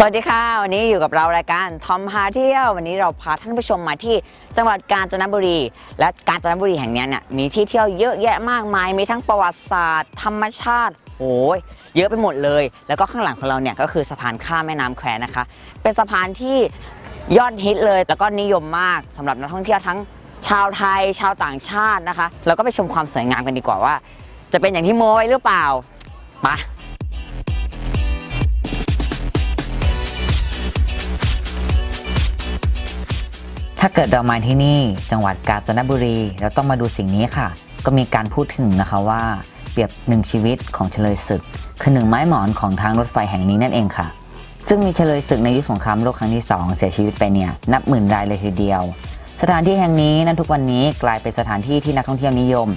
สวัสดีค่ะ วันนี้อยู่กับเรารายการทอมพาเที่ยว วันนี้เราพาท่านผู้ชมมาที่จังหวัดกาญจนบุรี และกาญจนบุรีแห่งนี้เนี่ยมีที่เที่ยวเยอะแยะมากมาย มีทั้งประวัติศาสตร์ ธรรมชาติโอ้ยเยอะไปหมดเลย แล้วก็ข้างหลังของเราเนี่ยก็คือสะพานข้ามแม่น้ำแควนะคะ เป็นสะพานที่ยอดฮิตเลย แล้วก็นิยมมากสำหรับนักท่องเที่ยวทั้งชาวไทย ชาวต่างชาตินะคะ เราก็ไปชมความสวยงามกันดีกว่าว่า จะเป็นอย่างที่โมไว้หรือเปล่าไป ถ้าเกิดเรามาที่นี่จังหวัดกาญจนบุรี เราต้องมาดูสิ่งนี้ค่ะ ก็มีการพูดถึงนะคะว่า เปรียบหนึ่งชีวิตของเฉลยศึก คือหนึ่งไม้หมอนของทางรถไฟแห่งนี้นั่นเองค่ะ ซึ่งมีเฉลยศึกในยุคสงครามโลกครั้งที่ 2 เสียชีวิตไปเนี่ยนับหมื่นรายเลยทีเดียว สถานที่แห่งนี้นั้นทุกวันนี้กลายเป็นสถานที่ที่นักท่องเที่ยวนิยม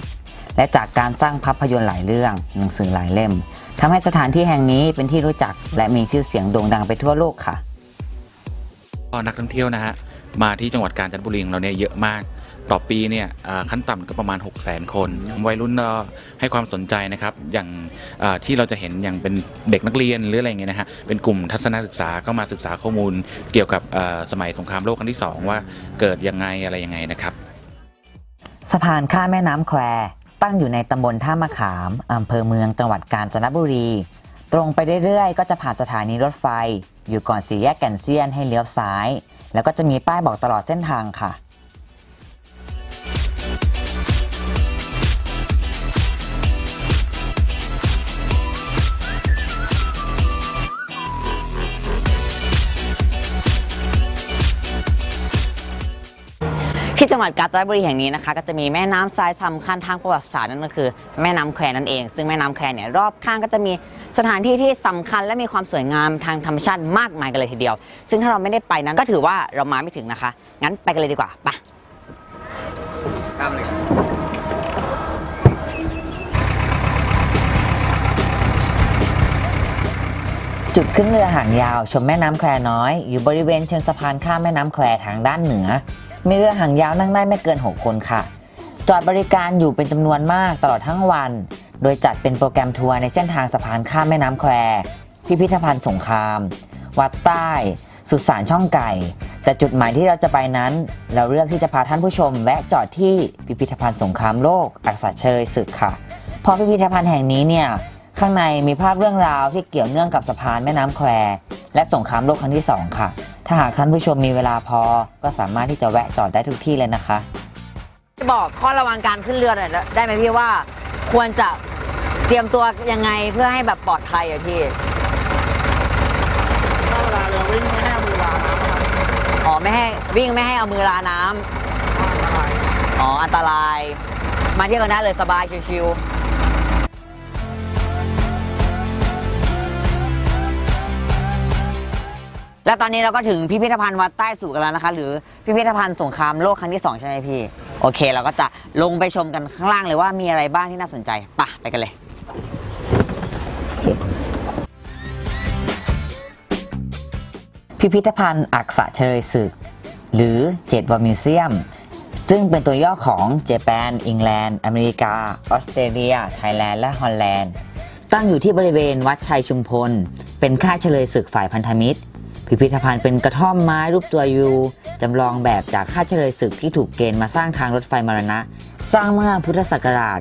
และจากการสร้างภาพยนตร์หลายเรื่องหนังสือหลายเล่มทำให้สถานที่แห่งนี้เป็นที่รู้จัก และมีชื่อเสียงโด่งดังไปทั่วโลกค่ะก็นักท่องเที่ยวนะฮะ มาที่จังหวัดกาญจนบุรีของเราเนี่ยเยอะมาก ต่อปีเนี่ยขั้นต่ำก็ประมาณ 6 0 0 0 0 0 คน วัยรุ่นให้ความสนใจนะครับ อย่างที่เราจะเห็นอย่างเป็นเด็กนักเรียนหรืออะไรเงี้ยนะฮะ เป็นกลุ่มทัศนศึกษาก็มาศึกษาข้อมูลเกี่ยวกับสมัยสงครามโลกครั้งที่ 2 ว่าเกิดยังไงอะไรยังไงนะครับสะพานข้ามแม่น้ำแควตั้งอยู่ในตำบลท่ามะขามอำเภอเมืองจังหวัดกาญจนบุรี ตรงไปเรื่อยๆ ก็จะผ่านสถานีรถไฟ อยู่ก่อนสี่แยกแก่นเซียนให้เลี้ยวซ้าย แล้วก็จะมีป้ายบอกตลอดเส้นทางค่ะ ที่จังหวัดกาญจนบุรีแห่งนี้นะคะ ก็จะมีแม่น้ำทรายสำคัญทางประวัติศาสตร์นั่นก็คือแม่น้ำแควนั่นเอง ซึ่งแม่น้ำแควเนี่ยรอบข้างก็จะมีสถานที่ที่สำคัญและมีความสวยงามทางธรรมชาติมากมายกันเลยทีเดียว ซึ่งถ้าเราไม่ได้ไปนั้นก็ถือว่าเรามาไม่ถึงนะคะ งั้นไปกันเลยดีกว่าไปจุดขึ้นเรือหางยาว ชมแม่น้ำแควน้อย อยู่บริเวณเชิงสะพานข้ามแม่น้ำแควทางด้านเหนือ มีเรือหางยาวนั่งได้ไม่เกิน 6 คนค่ะ จอดบริการอยู่เป็นจำนวนมากตลอดทั้งวัน โดยจัดเป็นโปรแกรมทัวร์ในเส้นทางสะพานข้ามแม่น้ำแควพิพิธภัณฑ์สงคราม วัดใต้ สุสานช่องไก่ แต่จุดหมายที่เราจะไปนั้น เราเลือกที่จะพาท่านผู้ชมแวะจอดที่พิพิธภัณฑ์สงครามโลก อักษรเชยศึกค่ะ เพราะพิพิธภัณฑ์แห่งนี้เนี่ยข้างในมีภาพเรื่องราวที่เกี่ยวเนื่องกับสะพานแม่น้ำแคว และสงครามโลกครั้งที่ 2 ค่ะ ถ้าหากท่านผู้ชมมีเวลาพอ ก็สามารถที่จะแวะจอดได้ทุกที่เลยนะคะ บอกข้อระวังการขึ้นเรือหน่อยได้ไหมพี่ว่า ควรจะเตรียมตัวยังไงเพื่อให้แบบปลอดภัยอะพี่ถ้าเวลาเรือวิ่งไม่ให้เอามือวางน้ำนะครับอ๋อไม่ให้วิ่งไม่ให้เอามือลาน้ำอะไรอ๋ออันตราย มาเที่ยวกันได้เลยสบายชิวๆ และตอนนี้เราก็ถึงพิพิธภัณฑ์วัดใต้สู่กันแล้วนะคะ หรือพิพิธภัณฑ์สงครามโลกครั้งที่ 2 ใช่ไหมพี่ โอเค เราก็จะลงไปชมกันข้างล่างเลยว่ามีอะไรบ้างที่น่าสนใจปะไปกันเลยพิพิธภัณฑ์อักษะเฉลยศึก หรือเจ็ดวอมิวเซียม ซึ่งเป็นตัวย่อของเจแปนอังกฤษอเมริกา ออสเตรเลีย ไทยแลนด์ และฮอลแลนด์ ตั้งอยู่ที่บริเวณวัดชัยชุมพล เป็นค่ายเฉลยศึกฝ่ายพันธมิตร พิพิธภัณฑ์เป็นกระท่อมไม้รูปตัวยูจำลองแบบจากค่าเฉลยศึกที่ถูกเกณฑ์มาสร้างทางรถไฟมรณะ สร้างเมื่อพุทธศักราช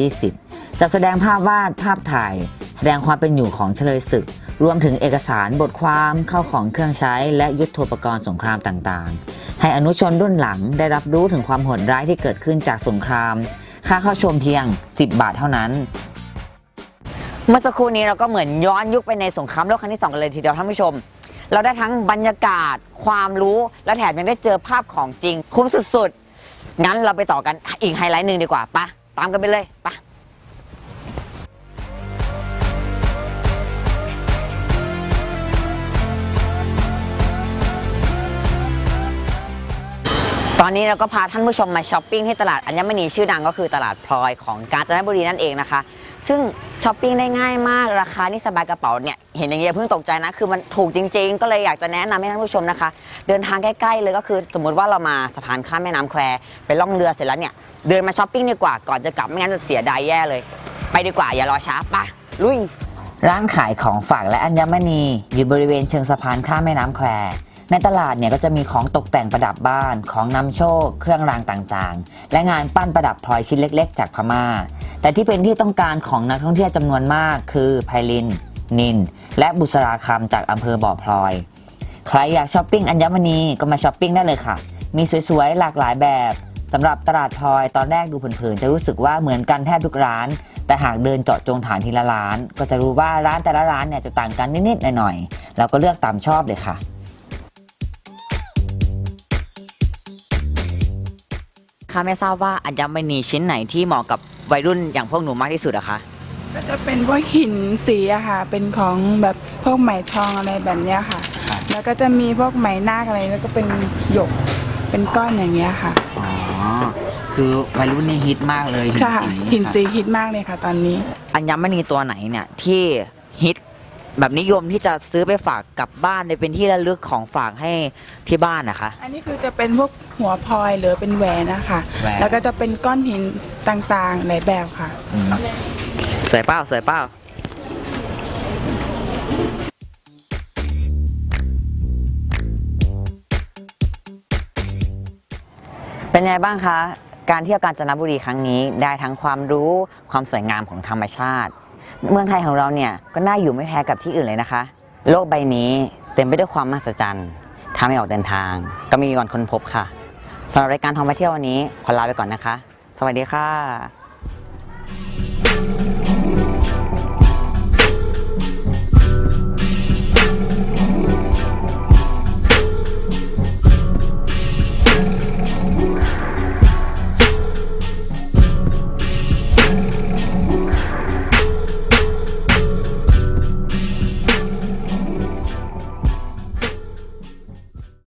2520 จะแสดงภาพวาดภาพถ่าย แสดงความเป็นอยู่ของเฉลยศึก รวมถึงเอกสารบทความเข้าของเครื่องใช้ และยุทโธปกรณ์สงครามต่างๆ ให้อนุชนรุ่นหลังได้รับรู้ถึงความโหดร้ายที่เกิดขึ้นจากสงคราม ค่าเข้าชมเพียง 10 บาทเท่านั้น เมื่อสักครู่นี้เราก็เหมือนย้อนยุคไปในสงครามโลกครั้งที่สองกันเลยทีเดียวท่านผู้ชม เราได้ทั้งบรรยากาศความรู้และแถมยังได้เจอภาพของจริง คุ้มสุดๆ งั้นเราไปต่อกันอีกไฮไลท์หนึ่งดีกว่าปะตามกันไปเลยปะ ตอนนี้เราก็พาท่านผู้ชมมาช้อปปิ้งที่ตลาดอัญมณีชื่อดังก็คือตลาดพลอยของกาญจนบุรีนั่นเองนะคะ ซึ่งช้อปปิ้งได้ง่ายมากราคานี่สบายกระเป๋าเนี่ยเห็นอย่างเงี้ยเพิ่งตกใจนะคือมันถูกจริง ๆ ก็เลยอยากจะแนะนำให้ท่านผู้ชมนะคะ เดินทางใกล้ๆเลยก็คือสมมติว่าเรามาสะพานข้ามแม่น้ำแควไปล่องเรือเสร็จแล้วเนี่ยเดินมาช้อปปิ้งดีกว่าก่อนจะกลับไม่งั้นจะเสียดายแย่เลย ไปดีกว่าอย่ารอช้าไปลุยร้านขายของฝากและอัญมณีอยู่บริเวณเชิงสะพานข้ามแม่น้ำแคว ในตลาดเนี่ยก็จะมีของตกแต่งประดับบ้าน ของนำโชค เครื่องรางต่างๆ และงานปั้นประดับพลอยชิ้นเล็ก ๆ จากพม่า แต่ที่เป็นที่ต้องการของนักท่องเที่ยวจำนวนมากคือไพลิน นิน และบุษราคำจากอำเภอบ่อพลอย ใครอยากช้อปปิ้งอัญมณีก็มาช้อปปิ้งได้เลยค่ะ มีสวยๆหลากหลายแบบสำหรับตลาดพลอยตอนแรกดูเผินๆจะรู้สึกว่าเหมือนกันแทบทุกร้าน แต่หากเดินเจาะจงฐานทีละร้าน ก็จะรู้ว่าร้านแต่ละร้านเนี่ยจะต่างกันนิดๆหน่อยๆเราก็เลือกตามชอบเลยค่ะ ค่ะไม่ทราบว่าอัญมณีชิ้นไหนที่เหมาะกับวัยรุ่นอย่างพวกหนูมากที่สุดอะคะก็จะเป็นพวกหินสีอะค่ะ เป็นของแบบพวกไหมทองอะไรแบบเนี้ยค่ะ แล้วก็จะมีพวกไหมนาคอะไรแล้วก็เป็นหยกเป็นก้อนอย่างเงี้ยค่ะอ๋อคือวัยรุ่นนี่ฮิตมากเลยใช่ค่ะหินสีฮิตมากเลยค่ะ ตอนนี้ อัญมณีตัวไหนเนี่ยที่ฮิต แบบนิยมที่จะซื้อไปฝากกลับบ้านในเป็นที่ระลึกของฝากให้ที่บ้านนะคะ อันนี้คือจะเป็นพวกหัวพลอยหรือเป็นแหวนนะคะแล้วก็จะเป็นก้อนหินต่างๆหลายแบบค่ะอืมสวยเป้าสวยเป้าเป็นไงบ้างคะ การเที่ยวกาญจนบุรีครั้งนี้ได้ทั้งความรู้ความสวยงามของธรรมชาติ เมืองไทยของเราเนี่ยก็น่าอยู่ไม่แพ้กับที่อื่นเลยนะคะ โลกใบนี้เต็มไปด้วยความมหัศจรรย์ถ้าไม่ออกเดินทาง ก็มมีวันค้นพบค่ะสำหรับรายการท่องไปเที่ยววันนี้ขอลาไปก่อนนะคะ สวัสดีค่ะ